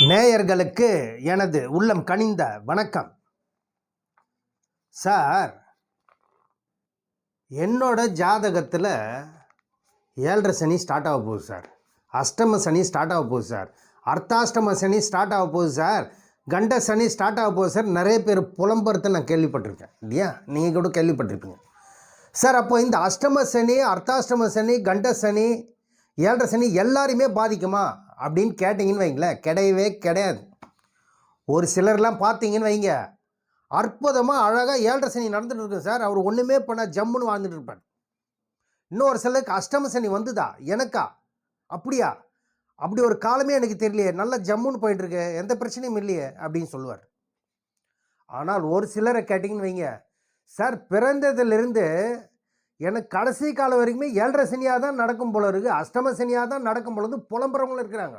நேயர்களுக்கு எனது உள்ளம் கனிந்த வணக்கம். சார் என்னோட ஜாதகத்தில் ஏழரை சனி ஸ்டார்ட் ஆக போகுது சார். அஷ்டம சனி ஸ்டார்ட் ஆக போகுது சார். அர்த்தாஷ்டம சனி ஸ்டார்ட் ஆக போகுது சார். கண்ட சனி ஸ்டார்ட் ஆக போகுது சார். நிறைய பேர் புலம்புறத நான் கேள்விப்பட்டிருக்கேன். இல்லையா? நீங்கள் கூட கேள்விப்பட்டிருப்பீங்க. சார் அப்போ இந்த அஷ்டம சனி அர்த்தாஷ்டம சனி கண்ட சனி ஏழரை சனி எல்லாரையுமே பாதிக்குமா? அப்படின்னு கேட்டிங்கன்னு வைங்களேன். கிடையவே கிடையாது. ஒரு சிலர்லாம் பார்த்தீங்கன்னு வைங்க. அற்புதமாக அழகாக ஏழரை சனி நடந்துட்டு இருக்கு சார். அவர் ஒன்றுமே பண்ணால் ஜம்முன்னு வாழ்ந்துட்டு இருப்பார் இன்னொரு சிலருக்கு அஷ்டம சனி வந்துதா? எனக்கா? அப்படியா? அப்படி ஒரு காலமே எனக்கு தெரியலையே. நல்ல ஜம்முன்னு போயிட்டுருக்கு. எந்த பிரச்சனையும் இல்லையே அப்படின்னு சொல்லுவார். ஆனால் ஒரு சிலரை கேட்டிங்கன்னு வைங்க. சார் பிறந்ததுலேருந்து எனக்கு கடைசி காலம் வரைக்குமே ஏழரை சனியாக தான் நடக்கும் போல இருக்குது அஷ்டம சனியாக தான் நடக்கும் பொழுது புலம்புறவங்களும் இருக்கிறாங்க.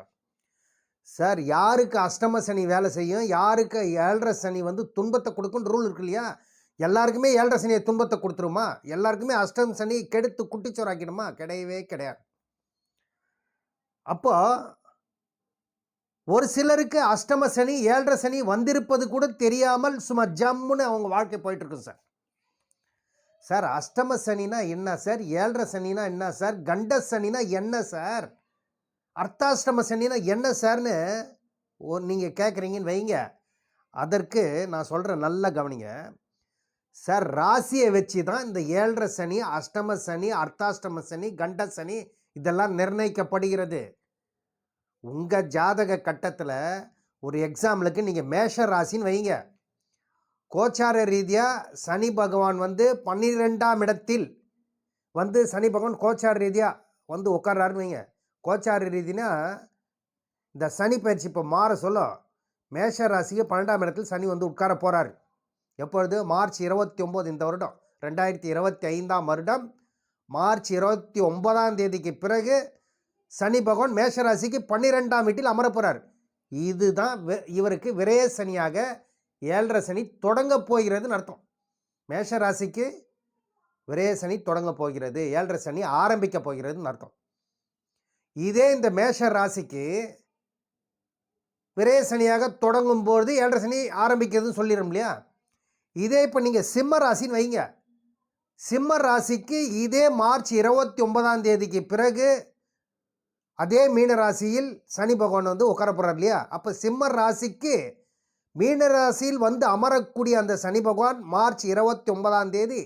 சார் யாருக்கு அஷ்டம சனி வேலை செய்யும்? யாருக்கு ஏழரை சனி வந்து துன்பத்தை கொடுக்கும்னு ரூல் இருக்கு இல்லையா? எல்லாருக்குமே ஏழரை சனியை துன்பத்தை கொடுத்துருமா? எல்லாருக்குமே அஷ்டம சனி கெடுத்து குட்டிச்சோராக்கிடுமா கிடையவே கிடையாது. அப்போ ஒரு சிலருக்கு அஷ்டம சனி ஏழரை சனி வந்திருப்பது கூட தெரியாமல் சும்மா ஜம்முன்னு அவங்க வாழ்க்கை போயிட்டுருக்கும் சார். சார் அஷ்டம சனினா என்ன சார்? ஏழரை சனினா என்ன சார்? கண்ட சனினா என்ன சார்? அர்த்தாஷ்டம சனினா என்ன சார்னு ஓ நீங்கள் கேட்குறீங்கன்னு வைங்க. அதற்கு நான் சொல்கிறேன் நல்லா கவனிங்க. சார் ராசியை வச்சு தான் இந்த ஏழரை சனி அஷ்டம சனி அர்த்தாஷ்டம சனி கண்ட சனி இதெல்லாம் நிர்ணயிக்கப்படுகிறது. உங்கள் ஜாதக கட்டத்தில் ஒரு எக்ஸாம்பிளுக்கு நீங்கள் மேஷ ராசின்னு வைங்க. கோச்சார ரீதியாக சனி பகவான் வந்து பன்னிரெண்டாம் இடத்தில் வந்து சனி பகவான் கோச்சார ரீதியாக வந்து உட்கார்றாருன்னு வைங்க. கோச்சார ரீதினா இந்த சனி பயிற்சி இப்போ மாற சொல்ல மேஷ ராசிக்கு பன்னெண்டாம் இடத்தில் சனி வந்து உட்கார போகிறார் எப்பொழுது? மார்ச் இருபத்தி ஒம்பது இந்த வருடம். ரெண்டாயிரத்தி இருபத்தி ஐந்தாம் வருடம். மார்ச் இருபத்தி ஒன்பதாம் தேதிக்கு பிறகு சனி பகவான் மேஷராசிக்கு பன்னிரெண்டாம் வீட்டில் அமரப்போகிறார் இதுதான் இவருக்கு விரய சனியாக ஏழரை சனி தொடங்க போகிறதுன்னு அர்த்தம். மேஷ ராசிக்கு விரைய சனி தொடங்க போகிறது ஏழரை சனி ஆரம்பிக்க போகிறதுன்னு அர்த்தம். இதே இந்த மேஷ ராசிக்கு விரைய சனியாக தொடங்கும் போது ஏழரை சனி ஆரம்பிக்கிறதுன்னு சொல்லிடும் இல்லையா? இதே இப்போ நீங்கள் சிம்ம ராசின்னு வைங்க. சிம்ம ராசிக்கு இதே மார்ச் இருபத்தி ஒன்பதாம் தேதிக்கு பிறகு அதே மீன ராசியில் சனி பகவான் வந்து உட்கார போகிறார் இல்லையா? அப்போ சிம்ம ராசிக்கு மீனராசியில் வந்து அமரக்கூடிய அந்த சனி பகவான் மார்ச் இருபத்தி ஒன்பதாம் தேதி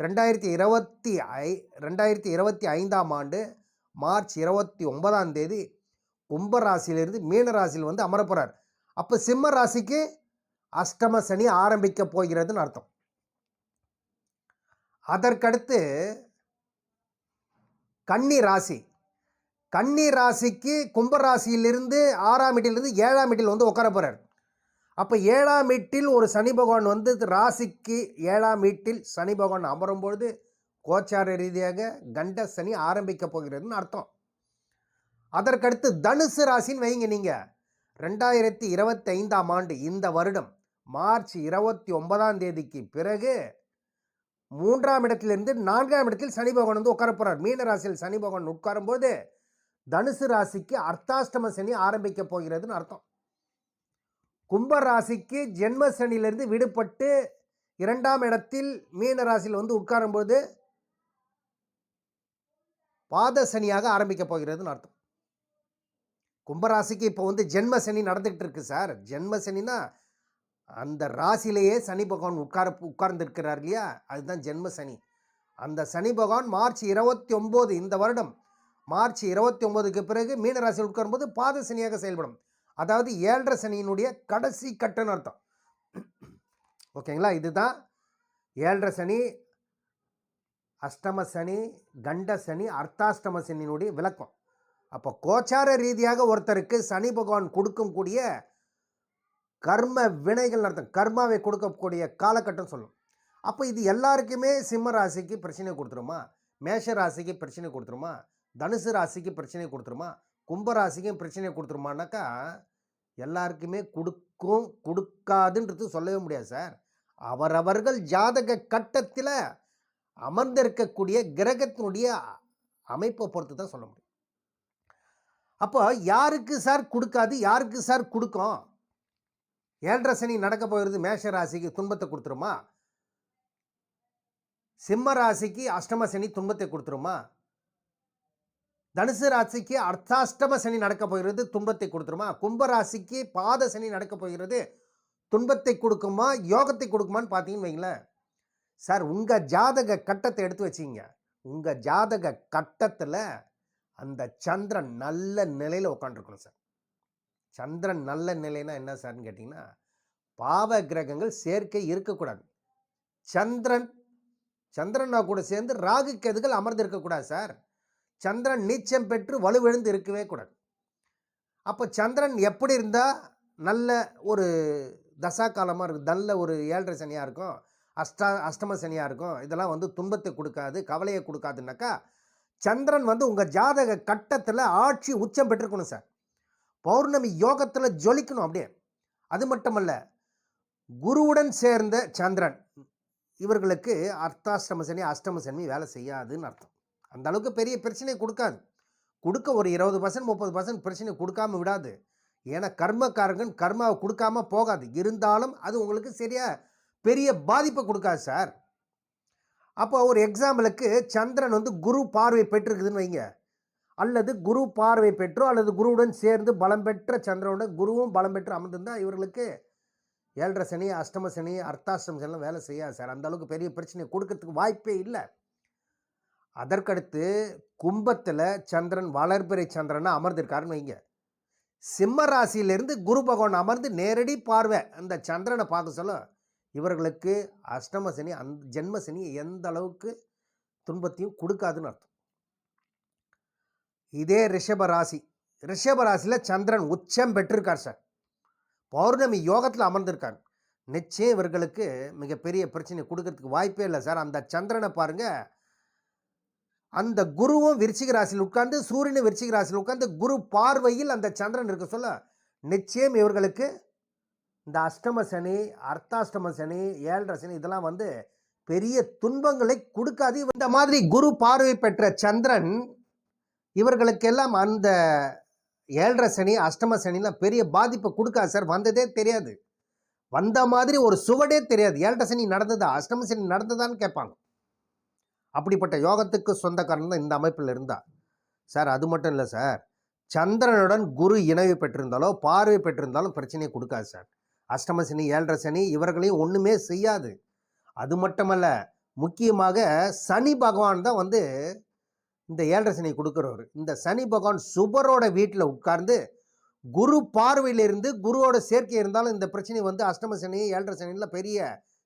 ரெண்டாயிரத்தி இருபத்தி ஐ ரெண்டாயிரத்தி இருபத்தி ஐந்தாம் ஆண்டு மார்ச் இருபத்தி ஒன்பதாம் தேதி கும்பராசியிலிருந்து மீனராசியில் வந்து அமரப்போகிறார் அப்போ சிம்ம ராசிக்கு அஷ்டம சனி ஆரம்பிக்க போகிறதுன்னு அர்த்தம். அதற்கடுத்து கன்னி ராசி. கன்னி ராசிக்கு கும்பராசியிலிருந்து ஆறாம் வீட்டிலிருந்து ஏழாம் வீட்டில் வந்து உட்கார போகிறார் அப்போ ஏழாம் வீட்டில் ஒரு சனி பகவான் வந்து ராசிக்கு ஏழாம் வீட்டில் சனி பகவான் அமரும் பொழுது கோச்சார ரீதியாக கண்ட சனி ஆரம்பிக்க போகிறதுன்னு அர்த்தம். அதற்கடுத்து தனுசு ராசின்னு வைங்க நீங்கள் ரெண்டாயிரத்தி இருபத்தி ஐந்தாம் ஆண்டு இந்த வருடம் மார்ச் இருபத்தி ஒன்பதாம் தேதிக்கு பிறகு மூன்றாம் இடத்திலிருந்து நான்காம் இடத்தில் சனி பகவான் வந்து உட்கார போகிறார் மீன ராசியில் சனி பகவான் உட்காரும்போது தனுசு ராசிக்கு அர்த்தாஷ்டம சனி ஆரம்பிக்க போகிறதுன்னு அர்த்தம். கும்பராசிக்கு ஜென்ம சனியிலிருந்து விடுபட்டு இரண்டாம் இடத்தில் மீன ராசியில் வந்து உட்காரும்போது பாத சனியாக ஆரம்பிக்க போகிறதுன்னு அர்த்தம். கும்பராசிக்கு இப்போ வந்து ஜென்ம சனி நடந்துகிட்டு இருக்கு சார். ஜென்ம சனினா அந்த ராசியிலேயே சனி பகவான் உட்கார உட்கார்ந்துருக்கிறார் இல்லையா? அதுதான் ஜென்ம சனி அந்த சனி பகவான் மார்ச் இருபத்தி ஒம்பது இந்த வருடம் மார்ச் இருபத்தி ஒம்போதுக்கு பிறகு மீனராசியில் உட்காரும்போது பாத சனியாக செயல்படும். அதாவது ஏழரை சனியினுடைய கடைசி கட்டன்னு அர்த்தம். ஓகேங்களா? இதுதான் ஏழரை சனி அஷ்டம சனி கண்ட சனி அர்த்தாஷ்டம சனியினுடைய விளக்கம். அப்போ கோச்சார ரீதியாக ஒருத்தருக்கு சனி பகவான் கொடுக்கக்கூடிய கர்ம வினைகள் அர்த்தம். கர்மாவை கொடுக்கக்கூடிய காலகட்டம் சொல்லும். அப்போ இது எல்லாருக்குமே சிம்ம ராசிக்கு பிரச்சனை கொடுத்துருமா? மேஷ ராசிக்கு பிரச்சனை கொடுத்துருமா? தனுசு ராசிக்கு பிரச்சனை கொடுத்துருமா? கும்பராசிக்கும் பிரச்சனையை கொடுத்துருமானாக்கா எல்லாருக்குமே கொடுக்கும் கொடுக்காதுன்றது சொல்லவே முடியாது சார். அவரவர்கள் ஜாதக கட்டத்தில் அமர்ந்திருக்கக்கூடிய கிரகத்தினுடைய அமைப்பை பொறுத்து தான் சொல்ல முடியும். அப்போ யாருக்கு சார் கொடுக்காது யாருக்கு சார் கொடுக்கும்? ஏழரை சனி நடக்க போகிறது மேஷ ராசிக்கு துன்பத்தை கொடுத்துருமா? சிம்ம ராசிக்கு அஷ்டம சனி துன்பத்தை கொடுத்துருமா? தனுசு ராசிக்கு அர்த்தாஷ்டம சனி நடக்க போகிறது. துன்பத்தை கொடுத்துருமா? கும்ப ராசிக்கு பாத சனி நடக்க போகிறது. துன்பத்தை கொடுக்குமா? யோகத்தை கொடுக்குமான்னு பார்த்தீங்கன்னு வைங்களேன். சார் உங்கள் ஜாதக கட்டத்தை எடுத்து வச்சிங்க. உங்கள் ஜாதக கட்டத்தில் அந்த சந்திரன் நல்ல நிலையில் உட்காந்துருக்கணும் சார். சந்திரன் நல்ல நிலைனா என்ன சார்னு கேட்டிங்கன்னா பாவ கிரகங்கள் சேர்க்கை இருக்கக்கூடாது. சந்திரன் சந்திரனா கூட சேர்ந்து ராகு கேதுகள் அமர்ந்து இருக்கக்கூடாது சார். சந்திரன் நீச்சம் பெற்று வலுவிழந்து இருக்கவே கூடாது. அப்போ சந்திரன் எப்படி இருந்தால் நல்ல ஒரு தசா காலமாக இருக்கும் நல்ல ஒரு ஏழரை சனியாக இருக்கும் அஷ்டா அஷ்டம சனியாக இருக்கும் இதெல்லாம் வந்து துன்பத்தை கொடுக்காது கவலையை கொடுக்காதுனாக்கா சந்திரன் வந்து உங்கள் ஜாதக கட்டத்தில் ஆட்சி உச்சம் பெற்றுக்கணும் சார். பௌர்ணமி யோகத்தில் ஜொலிக்கணும் அப்படியே. அது மட்டுமல்ல குருவுடன் சேர்ந்த சந்திரன் இவர்களுக்கு அர்த்தாஷ்டம சனி அஷ்டம சனி வேலை செய்யாதுன்னு அர்த்தம். அந்த அளவுக்கு பெரிய பிரச்சனை கொடுக்காது. கொடுக்க ஒரு இருபது பர்சன்ட் முப்பது பர்சன்ட் பிரச்சனை கொடுக்காம விடாது. ஏன்னா கர்மக்காரகன் கர்மாவை கொடுக்காம போகாது. இருந்தாலும் அது உங்களுக்கு சரியா பெரிய பாதிப்பை கொடுக்காது சார். அப்போ ஒரு எக்ஸாம்பிளுக்கு சந்திரன் வந்து குரு பார்வை பெற்றிருக்குதுன்னு வைங்க. அல்லது குரு பார்வை பெற்றோ அல்லது குருவுடன் சேர்ந்து பலம் பெற்ற சந்திரனுடன் குருவும் பலம் பெற்று அமர்ந்திருந்தால் இவர்களுக்கு ஏழரை சனி அஷ்டம சனி அர்த்தாஷ்டம் சனிலாம் வேலை செய்யாது சார். அந்த அளவுக்கு பெரிய பிரச்சனை கொடுக்கறதுக்கு வாய்ப்பே இல்லை. அதற்கடுத்து கும்பத்தில் சந்திரன் வளர்பிறை சந்திரனை அமர்ந்திருக்காருன்னு வைங்க. சிம்ம ராசியிலிருந்து குரு பகவான் அமர்ந்து நேரடி பார்வை. அந்த சந்திரனை பார்க்க சொல்ல இவர்களுக்கு அஷ்டம சனி அந்த ஜென்ம சனி எந்த அளவுக்கு துன்பத்தையும் கொடுக்காதுன்னு அர்த்தம். இதே ரிஷப ராசி. ரிஷப ராசியில் சந்திரன் உச்சம் பெற்றிருக்கார் சார். பௌர்ணமி யோகத்தில் அமர்ந்திருக்காங்க நிச்சயம் இவர்களுக்கு மிகப்பெரிய பிரச்சனை கொடுக்கறதுக்கு வாய்ப்பே இல்லை சார். அந்த சந்திரனை பாருங்கள் அந்த குருவும் விருச்சிக ராசியில் உட்கார்ந்து சூரியனும் விருச்சிக ராசியில் உட்கார்ந்து குரு பார்வையில் அந்த சந்திரன் இருக்க. சொல்ல நிச்சயம் இவர்களுக்கு இந்த அஷ்டம சனி அர்த்தாஷ்டம சனி ஏழரை சனி இதெல்லாம் வந்து பெரிய துன்பங்களை கொடுக்காது. இந்த மாதிரி குரு பார்வை பெற்ற சந்திரன் இவர்களுக்கெல்லாம் அந்த ஏழரை சனி அஷ்டம சனிலாம் பெரிய பாதிப்பை கொடுக்காது சார். வந்ததே தெரியாது. வந்த மாதிரி ஒரு சுவடே தெரியாது. ஏழரை சனி நடந்ததா அஷ்டம சனி நடந்ததான்னு கேட்பாங்க. அப்படிப்பட்ட யோகத்துக்கு சொந்தக்காரன் தான் இந்த அமைப்பில் இருந்தா சார் அது மட்டும் இல்லை சார். சந்திரனுடன் குரு இணைவு பெற்றிருந்தாலோ பார்வை பெற்றிருந்தாலும் பிரச்சனையை கொடுக்காது சார். அஷ்டம சனி ஏழரை சனி இவர்களையும் ஒன்றுமே செய்யாது. அது மட்டுமல்ல முக்கியமாக சனி பகவான் தான் வந்து இந்த ஏழரை சனி கொடுக்குறவர். இந்த சனி பகவான் சுபரோட வீட்டில் உட்கார்ந்து குரு பார்வையிலிருந்து குருவோட சேர்க்கை இருந்தாலும் இந்த பிரச்சனை வந்து அஷ்டம சனி ஏழரை சனியில் பெரிய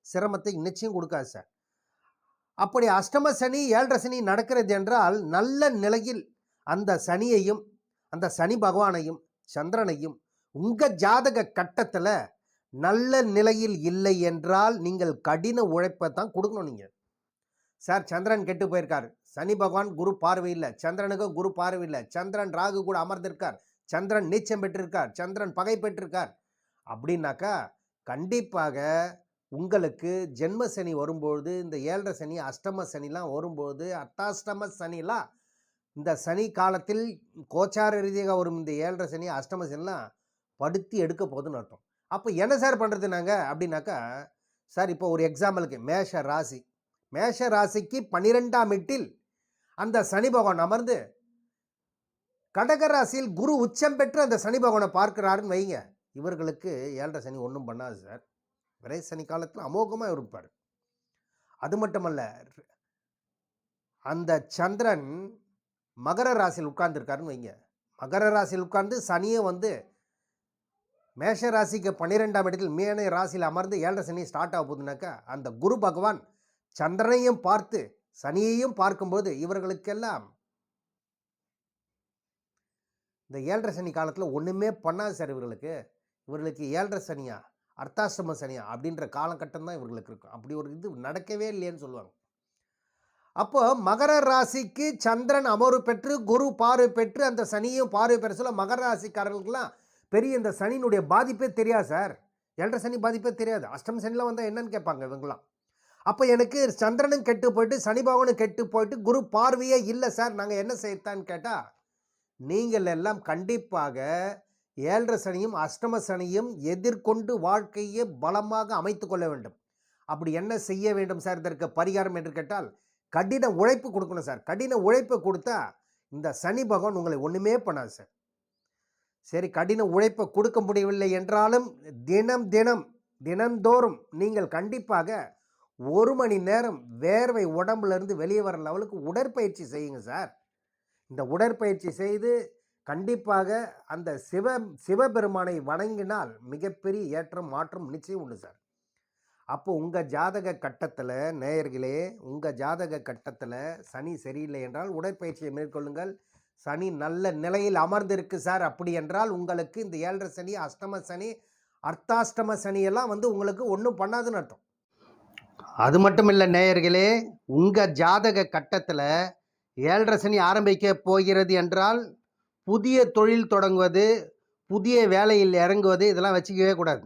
சிரமத்தை நிச்சயம் கொடுக்காது சார். அப்படி அஷ்டம சனி ஏழரை சனி நடக்கிறது என்றால் நல்ல நிலையில் அந்த சனியையும் அந்த சனி பகவானையும் சந்திரனையும் உங்கள் ஜாதக கட்டத்தில் நல்ல நிலையில் இல்லை என்றால் நீங்கள் கடின உழைப்பை தான் கொடுக்கணும் நீங்கள் சார் சந்திரன் கெட்டு போயிருக்கார். சனி பகவான் குரு பார்வையில் சந்திரனுக்கு குரு பார்வையில் சந்திரன் ராகு கூட அமர்ந்திருக்கார். சந்திரன் நீச்சம் பெற்றிருக்கார். சந்திரன் பகை பெற்றிருக்கார். அப்படின்னாக்கா கண்டிப்பாக உங்களுக்கு ஜென்ம சனி வரும்பொழுது இந்த ஏழரை சனி அஷ்டம சனிலாம் வரும்போது அட்டாஷ்டம சனிலாம் இந்த சனி காலத்தில் கோச்சார ரீதியாக வரும் இந்த ஏழரை சனி அஷ்டம சனிலாம் படுத்தி எடுக்க போகுதுன்னு அர்த்தம். அப்போ என்ன சார் பண்ணுறது நாங்கள் அப்படின்னாக்கா சார் இப்போ ஒரு எக்ஸாம்பிளுக்கு மேஷ ராசி. மேஷ ராசிக்கு பன்னிரெண்டாம் எட்டில் அந்த சனி பகவான் அமர்ந்து கடகராசியில் குரு உச்சம் பெற்று அந்த சனி பகவானை பார்க்கிறாருன்னு வைங்க. இவர்களுக்கு ஏழரை சனி ஒன்றும் பண்ணாது சார். விரை சனி காலத்தில் அமோகமாக இருப்பார். அது மட்டுமல்ல அந்த சந்திரன் மகர ராசியில் உட்கார்ந்துருக்காருன்னு வைங்க. மகர ராசியில் உட்கார்ந்து சனியை வந்து மேஷ ராசிக்கு பன்னிரெண்டாம் இடத்தில் மேன ராசியில் அமர்ந்து ஏழரை சனி ஸ்டார்ட் ஆக போகுதுனாக்கா அந்த குரு பகவான் சந்திரனையும் பார்த்து சனியையும் பார்க்கும்போது இவர்களுக்கெல்லாம் இந்த ஏழரை சனி காலத்தில் ஒன்றுமே பண்ணாது சார் இவர்களுக்கு. இவர்களுக்கு ஏழரை சனியா? அர்த்தாசிரம சனியா அப்படின்ற காலகட்டம் தான் இவர்களுக்கு இருக்கும். அப்படி ஒரு இது நடக்கவே இல்லைன்னு சொல்லுவாங்க. அப்போ மகர ராசிக்கு சந்திரன் அமர்வு பெற்று குரு பார்வை பெற்று அந்த சனியும் பார்வை பெற சொல்ல மகர ராசிக்காரர்களுக்கெல்லாம் பெரிய இந்த சனியினுடைய பாதிப்பே தெரியாது சார். ஏழரை சனி பாதிப்பே தெரியாது. அஷ்டம சனிலாம் வந்தால் என்னன்னு கேட்பாங்க இவங்களாம் அப்போ எனக்கு சந்திரனும் கெட்டு போயிட்டு சனி பகவானும் கெட்டு போயிட்டு குரு பார்வையே இல்லை சார். நாங்கள் என்ன செய்யத்தான்னு கேட்டால் நீங்கள் எல்லாம் கண்டிப்பாக ஏழரை சனியும் அஷ்டம சனியும் எதிர்கொண்டு வாழ்க்கையை பலமாக அமைத்து கொள்ள வேண்டும். அப்படி என்ன செய்ய வேண்டும் சார்? இதற்கு பரிகாரம் என்று கேட்டால் கடின உழைப்பு கொடுக்கணும் சார். கடின உழைப்பை கொடுத்தா இந்த சனி பகவான் உங்களை ஒன்றுமே பண்ணாது சார். சரி கடின உழைப்பை கொடுக்க முடியவில்லை என்றாலும் தினம் தினம் தினந்தோறும் நீங்கள் கண்டிப்பாக ஒரு மணி நேரம் வேர்வை உடம்புலேருந்து வெளியே வர லெவலுக்கு உடற்பயிற்சி செய்யுங்க சார். இந்த உடற்பயிற்சி செய்து கண்டிப்பாக அந்த சிவ சிவபெருமானை வணங்கினால் மிகப்பெரிய ஏற்றம் மாற்றம் நிச்சயம் உண்டு சார். அப்போ உங்கள் ஜாதக கட்டத்தில் நேயர்களே உங்கள் ஜாதக கட்டத்தில் சனி சரியில்லை என்றால் உடற்பயிற்சியை மேற்கொள்ளுங்கள். சனி நல்ல நிலையில் அமர்ந்திருக்கு சார். அப்படி என்றால் உங்களுக்கு இந்த ஏழரை சனி அஷ்டம சனி அர்த்தாஷ்டம சனியெல்லாம் வந்து உங்களுக்கு ஒன்றும் பண்ணாதுன்னு அர்த்தம். அது மட்டும் இல்லை நேயர்களே உங்கள் ஜாதக கட்டத்தில் ஏழரை சனி ஆரம்பிக்க போகிறது என்றால் புதிய தொழில் தொடங்குவது புதிய வேலையில் இறங்குவது இதெல்லாம் வச்சுக்கவே கூடாது.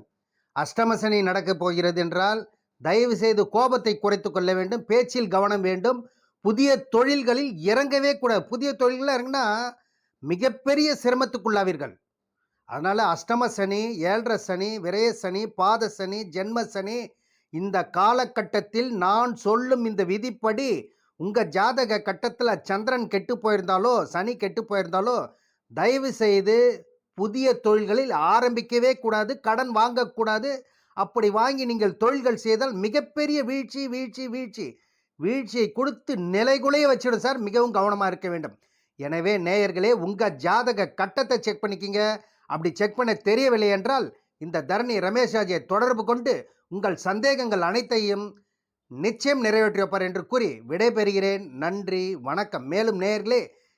அஷ்டமசனி நடக்கப் போகிறது என்றால் தயவு செய்து கோபத்தை குறைத்து கொள்ள வேண்டும் பேச்சில் கவனம் வேண்டும். புதிய தொழில்களில் இறங்கவே கூடாது. புதிய தொழில்களில் இறங்கினா மிகப்பெரிய சிரமத்துக்குள்ளாவீர்கள். அதனால் அஷ்டம சனி ஏழரை சனி விரய சனி பாத சனி ஜென்ம சனி இந்த காலகட்டத்தில் நான் சொல்லும் இந்த விதிப்படி உங்கள் ஜாதக கட்டத்தில் சந்திரன் கெட்டு போயிருந்தாலோ சனி கெட்டு போயிருந்தாலோ தயவு செய்து புதிய தொழில்களில் ஆரம்பிக்கவே கூடாது கடன் வாங்கக்கூடாது அப்படி வாங்கி நீங்கள் தொழில்கள் செய்தால் மிகப்பெரிய வீழ்ச்சி வீழ்ச்சி வீழ்ச்சி. வீழ்ச்சியை கொடுத்து நிலைகுலைய வச்சிடும் சார் மிகவும் கவனமாக இருக்க வேண்டும். எனவே நேயர்களே உங்கள் ஜாதக கட்டத்தை செக் பண்ணிக்கிங்க. அப்படி செக் பண்ண தெரியவில்லை என்றால் இந்த தரணி ரமேஷ் ராஜை தொடர்பு கொண்டு உங்கள் சந்தேகங்கள் அனைத்தையும் நிச்சயம் நிறைவேற்றி வைப்பார் என்று கூறி விடைபெறுகிறேன். நன்றி வணக்கம். மேலும் நேயர்களே